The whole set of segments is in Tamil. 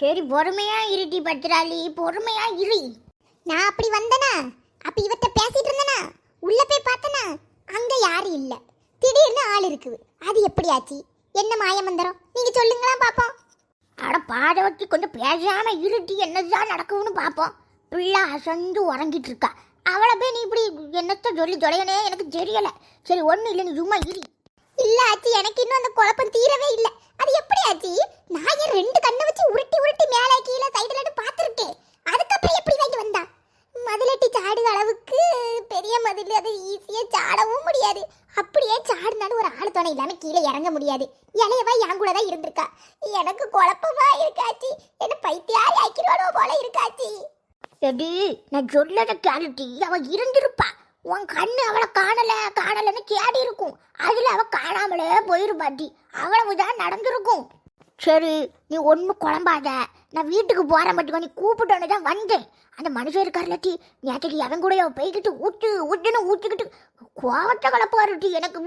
சரி பொறுமையா இருட்டி பத்திராளி பொறுமையா இரு. நான் அப்படி வந்தனா? அப்ப இவத்த பேசிட்டு இருந்தனா? உள்ள போய் பார்த்தனா? அங்க யாரும் இல்ல. திடீர்னு ஆள் இருக்குது. அது எப்படி ஆச்சு என்ன மாயமந்திரம் நீங்க சொல்லுங்களா பாப்போம். அட பாதை வச்சு கொஞ்சம் பேசாம இருட்டி என்னதான் நடக்கும்னு பார்ப்போம் பிள்ளை அசந்து உறங்கிட்டு இருக்கா. அவளை போய் நீ இப்படி என்னத்த சொல்லி தொலையனே எனக்கு தெரியல. சரி ஒன்றும் இல்லை நீ சும்மா இரு. இல்ல ஆச்சி எனக்கு இன்னும் அந்த குழப்பம் தீரவே இல்ல. அது எப்படி ஆச்சி? நான் என் ரெண்டு கண்ணை வச்சு உருட்டி உருட்டி மேலே கீழே சைடுல பார்த்துருக்கேன். அதுக்கப்புறம் எப்படி வாங்கி வந்தா? மதிலட்டி சாடுற அளவுக்கு பெரிய மதில் அது ஈஸியா சாடவும் முடியாது. அப்படியே சாடினாலும் ஒரு ஆள் துணை இல்லாம கீழே இறங்க முடியாது. இலையவா என் கூட தான் இருந்திருக்கா. எனக்கு குழப்பமா இருக்காச்சி என்ன பைத்தியாரி ஆக்கிடுவானோ போல இருக்காச்சி சரி நான் சொல்லத கேளுட்டி அவன் இருந்திருப்பா. உன் கண்ணு அவளை காணலை காணலைன்னு கேடி இருக்கும். அதில் அவள் காணாமலே போயிருப்பாட்டி அவ்வளவுதான் நடந்திருக்கும். சரி நீ ஒன்றும் குழம்பாத. நான் வீட்டுக்கு போகிற மட்டும் நீ கூப்பிட்டோன்னு தான் வந்தேன். அந்த மனுஷன் இருக்கார்லட்டி நேற்றுக்கு அவன் கூட போய்கிட்டு ஊற்று ஊற்றுன்னு ஊற்றிக்கிட்டு கோவத்தை கலப்பாருட்டி எனக்கு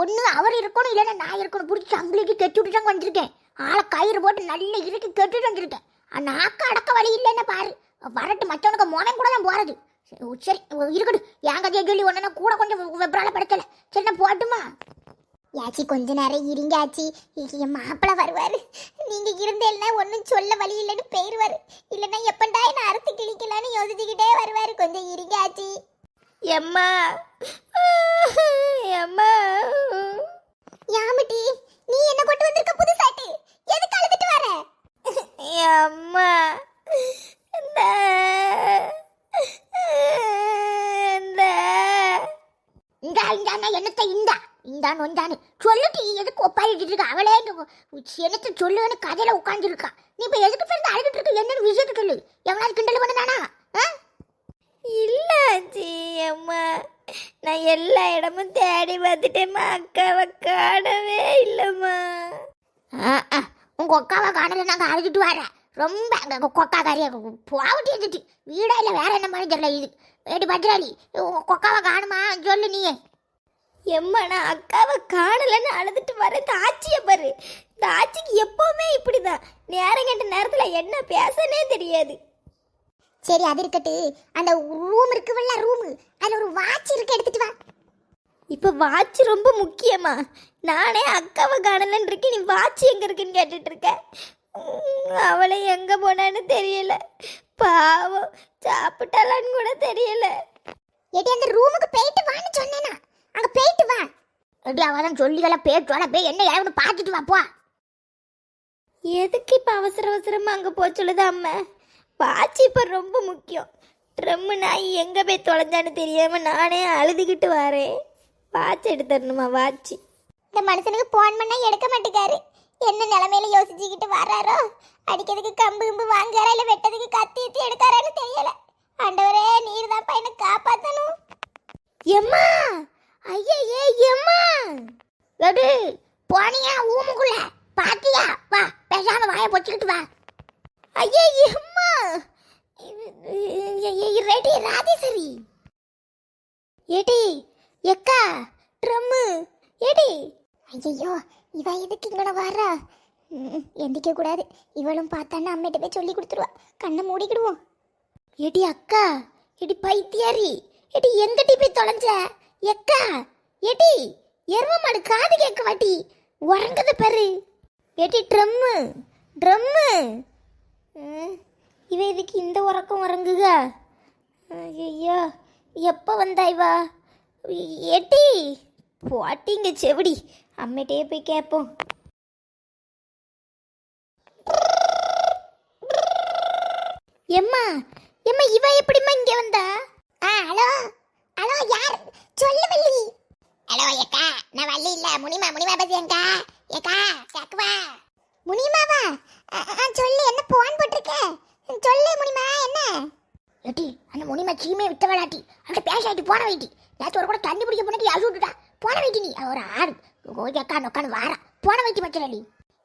ஒன்று அவர் இருக்கணும் இல்லைன்னா நான் இருக்கணும். பிடிச்சி அம்பளிக்கு கெட்டி தான் வந்திருக்கேன். ஆளை கயிறு போட்டு நல்ல இறுக்கி கெட்டுட்டு வந்திருக்கேன். நாக்க அடக்க வழி இல்லைன்னு பாரு. வரட்டு மற்றவனுக்கு மோனம் கூட தான் போகிறது சரி, இருக்கட்டும். என் கதையை சொல்லி ஒன்னா கூட கொஞ்சம் வெப்ரால படுத்தல. சரி நான் போட்டுமா? யாச்சி கொஞ்ச நேரம் இருங்க ஆச்சி என் மாப்பிள்ள வருவாரு. நீங்க இருந்தேன்னா ஒன்றும் சொல்ல வழி இல்லைன்னு போயிருவாரு. இல்லைன்னா எப்பண்டா என்ன அறுத்து கிழிக்கலான்னு யோசிச்சுக்கிட்டே வருவாரு. கொஞ்சம் இருங்க ஆச்சி எம்மா. எம்மா யாமிட்டி நீ என்ன கொண்டு வந்திருக்க புது சாட்டு எதுக்கு அழுதுட்டு வர? அம்மா இந்த. இந்த இந்த இந்தாண்ணா என்னத்தை இந்தா? இந்தான் வந்தானு சொல்லுட்டு எதுக்கு ஒப்பாரிட்டு இருக்க? அவளே என்னத்தை சொல்லுன்னு கதையில உட்காந்துருக்கா நீ இப்ப எதுக்கு பிறந்து அழுதுட்டு இருக்க? என்னன்னு விஷயத்த சொல்லு. எவனாவது கிண்டல் பண்ணனானா? இல்ல ஜி அம்மா. நான் எல்லா இடமும் தேடி பார்த்துட்டேம்மா அக்காவை காணவே இல்லைம்மா. உங்க அக்காவை காணல நாங்கள் அழுதுட்டு வரேன் ரொம்ப அங்கே கொக்கா காரியா போவட்டி இருந்துட்டு வீடா இல்லை வேற என்ன மாதிரி தெரியல இது. வேடி பத்திராளி உங்க கொக்காவை காணுமா? சொல்லு நீ எம்மா நான் அக்காவை காணலன்னு அழுதுட்டு வரேன் தாச்சியை பாரு. தாச்சிக்கு எப்பவுமே இப்படிதான். நேரம் கேட்ட நேரத்தில் என்ன பேசனே தெரியாது. சரி அது இருக்கட்டு. அந்த ரூம் இருக்குல்ல ரூம் அதுல ஒரு வாட்ச் இருக்கு எடுத்துட்டு வா. இப்போ வாட்ச் ரொம்ப முக்கியமா? நானே அக்காவை காணலன்னு இருக்கேன் நீ வாட்ச் எங்க இருக்குன்னு கேட்டுட்டு இருக்க? அவளை எங்க போனான்னு தெரியல. பாவம் சாப்பிட்டாளான்னு கூட தெரியல. ஏடி அந்த ரூமுக்கு போயிட்டு வான்னு சொன்னேனா? அங்க போயிட்டு வா. எப்படி அவதான் சொல்லிகள பேச்சோட போய் என்ன ஏன்னு பார்த்துட்டு வா போ. எதுக்கு இப்போ அவசர அவசரமா அங்கே போக சொல்லுது அம்மா? வாட்ச் இப்போ ரொம்ப முக்கியம். ட்ரம்மு நாய் எங்கே போய் தொலைஞ்சான்னு தெரியாம நானே அழுதுகிட்டு வரேன். வாட்ச் எடுத்துடணுமா வாட்ச்? இந்த மனுஷனுக்கு போன் பண்ணா எடுக்க மாட்டேங்காரு. என்ன நிலைமையில யோசிச்சுக்கிட்டு வர்றாரோ அடிக்கிறதுக்கு கம்பு கம்பு வாங்குறாரா? இல்லை வெட்டதுக்கு கத்தி எத்தி எடுக்காரான்னு தெரியல. ஆண்டவரே நீர் தான் பையனை காப்பாத்தணும். எம்மா! ஐயே எம்மா! எடு போனியா ஊமுக்குள்ள. பாத்தியா? வா பேசாம வாயை பொச்சுக்கிட்டு வா. ஐயே எம்மா! ரெடி ராஜேஸ்வரி ஏடி எக்கா ட்ரம்மு ஏடி. ஐயோ இவ எதுக்கு இங்கன வர்றா? ம், எந்திக்க கூடாது. இவளும் பார்த்தான்னா அம்மிட்ட போய் சொல்லி கொடுத்துருவா. கண்ணை மூடிக்கிடுவோம். ஏடி அக்கா ஏடி பைத்தியாரி ஏடி எங்கடி போய் தொலைஞ்ச? எக்கா ஏடி எரும மாடு காது கேட்க வாட்டி உறங்கத பாரு. ஏடி ட்ரம்மு ட்ரம்மு. இவ இதுக்கு இந்த உறக்கம் உறங்குக? ஐயோ எப்போ வந்தாய்வா எட்டி போட்டிங்க செவடி. அம்மிட்டே போய் கேட்போம் எம்மா எம்மா இவ எப்படிம்மா இங்க வந்தா? ஆ ஹலோ ஹலோ யார்? சொல்லு வள்ளி. ஹலோ ஏக்கா நான் வள்ளி இல்ல முனிமா முனிமா பேசுறேன்க்கா ஏக்கா? சக்குவா முனிமாவா? ஆ, சொல்லு என்ன போன் போட்டிருக்க? சொல்லு முனிமா என்ன? ஏட்டி அந்த முனிமா சீமே வித்த விளாட்டி அவள்கிட்ட பேசாட்டி போன வைட்டி. நேற்று ஒரு கூட தண்ணி பிடிக்க போனாட்டி அழு போன வைட்டி நீ. ஒரு ஆடு கோஜக்கா நொக்கான்னு வாரா. போன வைட்டி பச்சலடி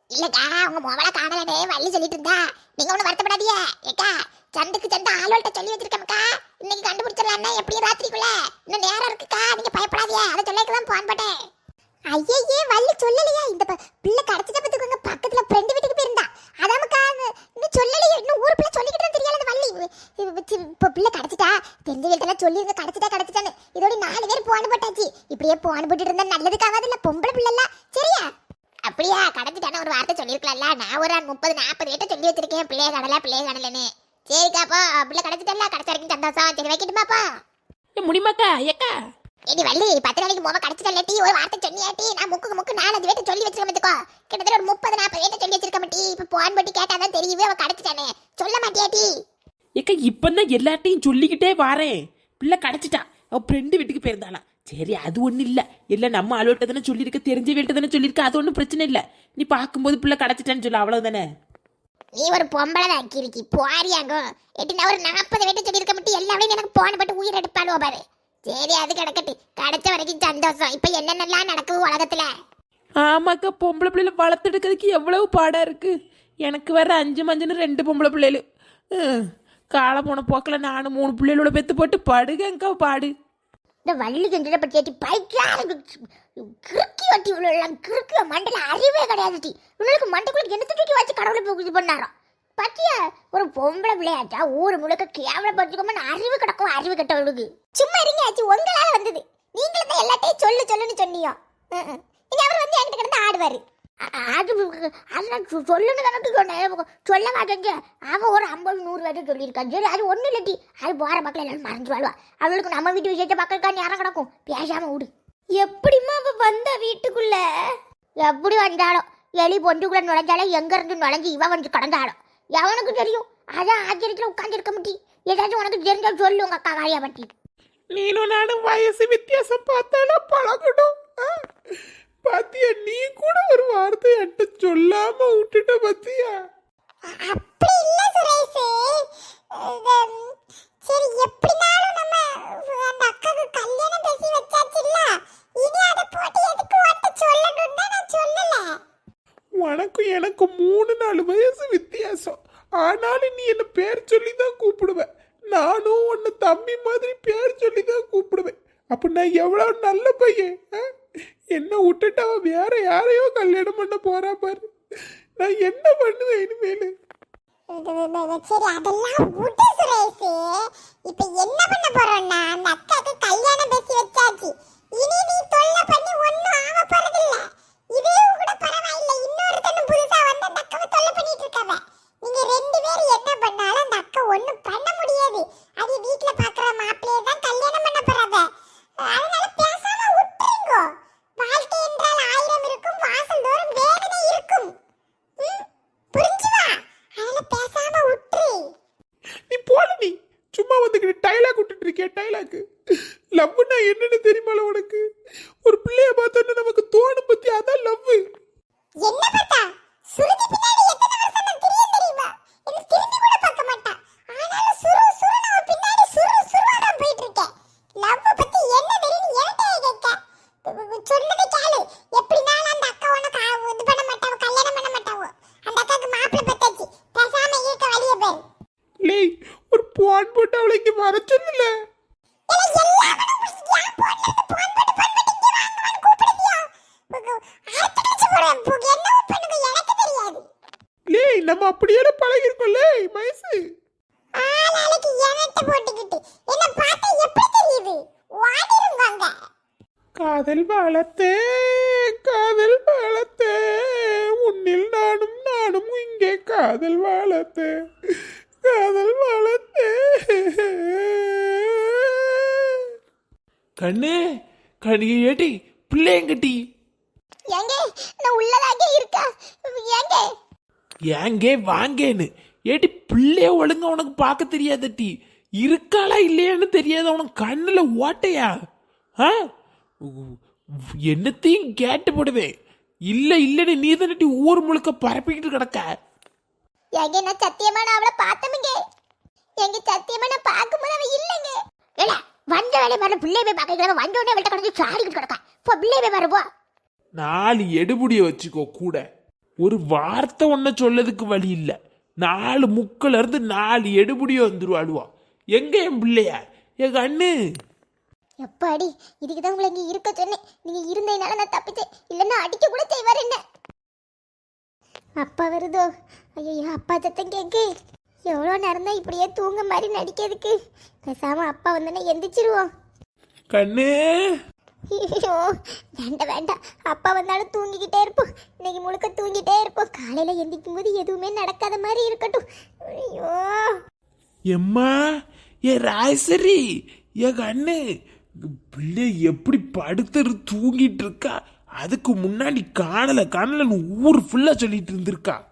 இல்லக்கா உங்க மொபைல காணலனே வள்ளி சொல்லிட்டு இருந்தா. நீங்க ஒண்ணு வருத்தப்படாதீங்க. ஏக்கா சந்துக்கு சந்து ஆளோட்ட சொல்லி வச்சிருக்கேன்க்கா இன்னைக்கு கண்டுபிடிச்சிடலாம்னா எப்படியும் ராத்திரிக்குள்ள. இன்னும் நேரம் இருக்குக்கா நீங்க பயப்படாதீங்க. அதை சொல்லிக்க தான் போன் போட்டேன். ஐயே வள்ளி சொல்லலையா? இந்த பிள்ளை கிடைச்சிட்ட பத்துக்கோங்க பக்கத்துல ஃப்ரெண்டு வீட்டுக்கு போயிருந்தா. அதாமக்கா இன்னும் சொல்ல சி, இப்ப பிள்ளை கடைச்சிட்டா தெரிஞ்ச வீட்டுல சொல்லிருங்க கிடைச்சிட்டா கிடைச்சிட்டான்னு இதோட நாலு பேர் போன் போட்டாச்சு இப்படியே போன் போட்டுட்டு இருந்தா நல்லதுக்காவது இல்ல பொம்பளை பிள்ளைல சரியா? அப்படியா? கடத்திட்டான ஒரு வார்த்தை சொல்லியிருக்கலாம்ல. நான் ஒரு முப்பது நாற்பது வீட்டை சொல்லி வச்சிருக்கேன். பிள்ளைய கடலை பிள்ளைய கடலைன்னு சரிக்காப்பா பிள்ளை கிடைச்சிட்டல கிடைச்ச வரைக்கும் சந்தோஷம். சரி வைக்கட்டுமாப்பா முடியுமாக்கா ஏக்கா. இடி வள்ளி பத்து நாளைக்கு போக கிடைச்சிட்டல டீ? ஒரு வார்த்தை சொன்னியாட்டி நான் முக்கு முக்கு நாலஞ்சு வீட்டை சொல்லி வச்சிருக்க மாட்டேக்கோ கிட்டத்தட்ட ஒரு முப்பது நாற்பது வீட்டை சொல்லி வச்சிருக்க மாட்டி இப்ப போன் பட்டி கேட்டாதான் தெரியுவே அவ கிடைச்சிட்டானே. சொல்ல மாட்டியா டீ? ஏக்கா இப்பதான் எல்லார்ட்டையும் சொல்லிக்கிட்டே வாரேன். பிள்ளை கிடைச்சிட்டா. அவ ஃப்ரெண்டு வீட்டுக்கு போயிருந்தாளாம் சரி அது ஒன்றும் இல்லை. இல்லை நம்ம அலுவல்கிட்ட தானே சொல்லியிருக்க தெரிஞ்ச வீட்டை தானே சொல்லியிருக்க அது ஒன்றும் பிரச்சனை இல்லை. நீ பார்க்கும்போது பிள்ளை கிடைச்சிட்டான்னு சொல்ல அவ்வளவுதானே? நீ ஒரு பொம்பளை தான் கிறுக்கி போறியாங்க எட்டி நான் ஒரு நாற்பது வீட்டை சொல்லியிருக்க மாட்டி எல்லாமே எனக்கு போன் பட்டு உயிர் எடுப்பாளுவோ பாரு. சரி அது கிடக்கட்டு. கிடைச்ச வரைக்கும் சந்தோஷம். இப்ப என்னென்னலாம் நடக்குது உலகத்துல? ஆமாக்கா பொம்பளை பிள்ளைல வளர்த்தெடுக்கிறதுக்கு எவ்வளவு பாடா இருக்கு. எனக்கு வேற அஞ்சு மஞ்சுன்னு ரெண்டு பொம்பளை பிள்ளைகள் காலை போன போக்கில் நானும் மூணு பிள்ளைகளோட பெத்து போட்டு படுகங்கா பாடு. இந்த வள்ளி கண்டிட பற்றி பைக்கார கிறுக்கி வட்டி விழுலாம் கிறுக்கு மண்டல அறிவே கிடையாது டி. இவளுக்கு மண்டைக்குள்ள என்ன தூக்கி வச்சு கடவுளை போய் இது பண்ணாரோ? பத்தியா? ஒரு பொம்பளை பிள்ளையாச்சா? ஊர் முழுக்க கேவலப்படுத்திக்கோமன்னு அறிவு கிடக்கும் அறிவு கெட்டவளுக்கு சும்மா இருங்க ஆச்சு. உங்களால வந்தது. நீங்களும் தான் எல்லாத்தையும் சொல்லு சொல்லுன்னு சொன்னியோ இனி அவர் வந்து என்கிட்ட கிடந்து ஆடுவாரு. அது அது சொ- சொல்லுன்னு கணக்கு சொன்னேன் சொல்ல மாட்டேங்க அவன் ஒரு ஐம்பது நூறு பேர்ட்ட சொல்லியிருக்கான். சரி அது ஒன்றும் இல்லட்டி அது போகிற மக்கள் எல்லாரும் மறைஞ்சு வாழ்வா. அவளுக்கு நம்ம வீட்டு விஷயத்த மக்களுக்கா நேரம் கிடக்கும். பேசாமல் விடு எப்படிமா அவள் வந்தா வீட்டுக்குள்ள? எப்படி வந்தாலும். எலி பொண்டுக்குள்ள நுழைஞ்சாலே எங்க இருந்து நுழைஞ்சு இவன் வந்து கடந்தாலும். எவனுக்கு தெரியும்? அதான் ஆச்சரியத்தில் உட்காந்துருக்க முட்டி. ஏதாச்சும் உனக்கு தெரிஞ்சால் சொல்லு உங்கள் அக்கா காரியா பற்றி நீனும் நானும் வயசு வித்தியாசம் பார்த்தாலும் பழகணும். பாத்தியா நீ கூட ஒரு வார்த்தை என்கிட்ட சொல்லாம விட்டுட்ட பாத்தியா? அப்படி இல்ல சுரேஷ். சரி எப்படினாலும் நம்ம அந்த அக்காக்கு கல்யாணம் பேசி வச்சாச்சுல்ல? இனி அதை போட்டு எதுக்கு வாட்ட நான் சொல்லல. உனக்கும் எனக்கு மூணு நாலு வயசு வித்தியாசம். ஆனாலும் நீ என்ன பேர் சொல்லி தான் கூப்பிடுவ. நானும் உன்னை தம்பி மாதிரி பேர் சொல்லி தான் கூப்பிடுவேன். அப்ப நான் எவ்வளவு நல்ல பையன்? விட்டுட்டு அவன் வேற யாரையோ கல்யாணம் பண்ண போறா பாரு. நான் என்ன பண்ணுவேன் இனிமேலு? சரி அதெல்லாம் விடு சுரேஷ். இப்ப என்ன பண்ண போறோம்னா அந்த அக்காக்கு கல்யாணம் பேசி வச்சாச்சு. இனி நீ தொல்லை பண்ணி ஒண்ணும் ஆக போறதில்ல. இதே கூட பரவாயில்ல. இன்னொருத்தனும் புதுசா வந்து அந்த அக்காவை தொல்லை பண்ணிட்டு இருக்காவ. நீங்க ரெண்டு பேரும் என்ன பண்ணாலும் அந்த அக்கா ஒண்ணும் பண்ண முடியாது. அது வீட்ல பாக்குற மாப்பிள்ளையை தான் கல்யாணம் பண்ண போறாவ அதனால பேசாம விட்டுருங்க வாழ்க்கை என்றால் ஆயிரம் இருக்கும் வாசல் தோறும் வேதனை இருக்கும் ம், புரிஞ்சுவா அதனால பேசாம விட்டுரு நீ போல நீ சும்மா வந்துக்கிட்டு டைலாக் விட்டுட்டு இருக்கே டைலாக் லவ்னா என்னன்னு தெரியுமால உனக்கு ஒரு பிள்ளைய பார்த்தோன்னு நமக்கு தோணும் பத்தி அதான் லவ் என்ன பார்த்தா சுருதி பின்னாடி எத்தனை வருஷம் நான் தெரியும் தெரியுமா என்ன திரும்பி கூட பார்க்க மாட்டா ஆனாலும் சுரு சுரு நான் பின்னாடி சுரு சுருவா தான் போயிட்டு இருக்கேன் லவ் பத்தி என்ன தெரியும் என்கிட்ட கேட்க சொன்னதை கேளு எப்படினாலும் அந்த அக்கா உனக்கு ஆ- இது பண்ண மாட்டாவோ கல்யாணம் பண்ண மாட்டாவோ அந்த அக்காக்கு மாப்பிள்ளை பத்தாச்சு பேசாம இருக்க வழிய பேர் லேய் ஒரு அவளைக்கு வர சொல்லல லேய் நம்ம அப்படியே பழகிருக்கோம்ல மயசு காதல் வளத்தே காதல் வளத்தே உன்னில் நானும் நானும் இங்கே காதல் வளத்தே காதல் வளர்த்தே கண்ணே கண்ணி ஏட்டி பிள்ளையங்கட்டி. ஏங்கே வாங்கேன்னு. ஏட்டி பிள்ளைய ஒழுங்கா உனக்கு பார்க்க தெரியாதட்டி. இருக்காளா இல்லையான்னு தெரியாத உனக்கு கண்ணுல ஓட்டையா? ஆ? என்னத்தையும் கேட்டு போடுவேன் இல்ல இல்லன்னு நீ தானட்டி ஊர் முழுக்க பரப்பிக்கிட்டு கிடக்க. சத்தியமா நான் அவளை பார்த்தமுங்க. எங்க சத்தியமா நான் பார்க்கும்போது அவ இல்லைங்க. வந்த வேலை மாதிரி பிள்ளை போய் பார்க்க வந்த உடனே அவள்கிட்ட கடந்து சாடிக்கிட்டு கிடக்கா. போ பிள்ளை போய் பாரு போ. நாலு எடுபடிய வச்சுக்கோ கூட. ஒரு வார்த்தை ஒன்ன சொல்லதுக்கு வழி இல்ல. நாலு முக்கில இருந்து நாலு எடுபடிய வந்துருவாளுவா எங்க என் பிள்ளையா? என் கண்ணு எப்பாடி இதுக்கு தான் உங்களை இங்க இருக்க சொன்னேன். நீங்க இருந்ததுனால நான் தப்பிச்சேன். இல்லைன்னா அடிக்க கூட செய்வார் என்ன? அப்பா வருதோ? ஐயோ அப்பா சத்தம் கேக்கு எவ்வளோ நேரம் தான் இப்படியே தூங்க மாதிரி நடிக்கிறதுக்கு? பேசாம அப்பா வந்தோன்னே எந்திரிச்சிருவோம். கண்ணு. ஐயோ வேண்டாம் வேண்டாம் அப்பா வந்தாலும் தூங்கிக்கிட்டே இருப்போம். இன்னைக்கு முழுக்க தூங்கிட்டே இருப்போம். காலையில எந்திரிக்கும் போது எதுவுமே நடக்காத மாதிரி இருக்கட்டும். ஐயோ. எம்மா ஏ ராயசரி ஏ கண்ணு. பிள்ளை எப்படி படுத்துரு தூங்கிட்டு இருக்கா? அதுக்கு முன்னாடி காணல காணலன்னு ஊர் ஃபுல்லா சொல்லிட்டு இருந்திருக்கா.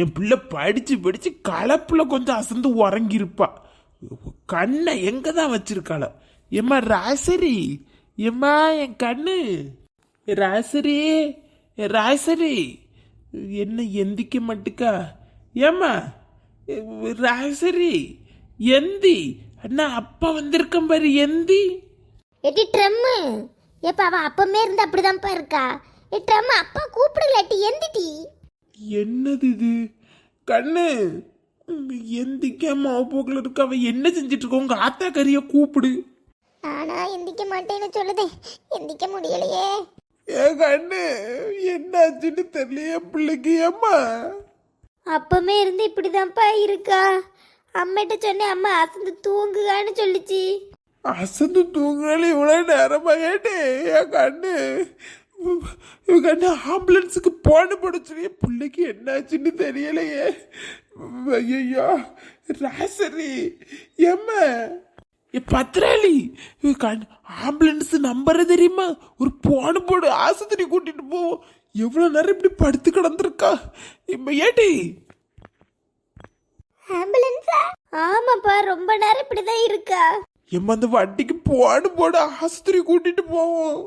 என் பிள்ளை படித்து படித்து கலப்பில் கொஞ்சம் அசந்து உறங்கியிருப்பா. கண்ணை எங்கே தான் வச்சிருக்காள? எம்மா ராசரி? எம்மா என் கண்ணு? ராசரி? ராசரி? என்ன எந்திக்க மட்டுக்கா? ஏம்மா? ராசரி? எந்தி? அண்ணா அப்பா வந்திருக்கேன் பாரு எந்தி? எட்டி ட்ரம்மு. ஏப்பா அவ அப்பமே இருந்து அப்படிதான்ப்பா இருக்கா. ஏ ட்ரம் அப்பா கூப்பிடலாட்டி எந்திட்டி? என்னது இது? கண்ணு எந்திக்க மாவுப்போக்கில் இருக்க அவ என்ன செஞ்சிட்டு இருக்க உங்க ஆத்தா கறிய கூப்பிடு. நானா எந்திக்க மாட்டேன்னு சொல்லுதே. எந்திக்க முடியலையே. ஏ கண்ணு என்னாச்சுன்னு தெரியலையே பிள்ளைக்கு ஏம்மா? அப்பமே இருந்து இப்படிதான்ப்பா இருக்கா. அம்மிட்ட சொன்னேன் அம்மா அசந்து தூங்குகான்னு சொல்லிச்சு. அசந்து தூங்கினாலும் இவ்வளோ நேரமா கேட்டே என் கண்ணு இவன் கண்ணு ஆம்புலன்ஸுக்கு போன படிச்சுறிய பிள்ளைக்கு என்னாச்சுன்னு தெரியலையே. ஐயோ ராசரி ஏம்மா? ஏ கண் ஆம்புலன்ஸ் நம்பர் தெரியுமா? ஒரு போன போடு ஆஸ்பத்திரி கூட்டிட்டு போவோம் எவ்வளோ நேரம் இப்படி படுத்து கிடந்திருக்கா? இப்போ ஏட்டி ஆம்புலன்ஸா? ஆமாப்பா ரொம்ப நேரம் இப்படிதான் இருக்கா. எம்மா அந்த வண்டிக்கு போன போடு ஆஸ்பத்திரி கூட்டிட்டு போவோம்.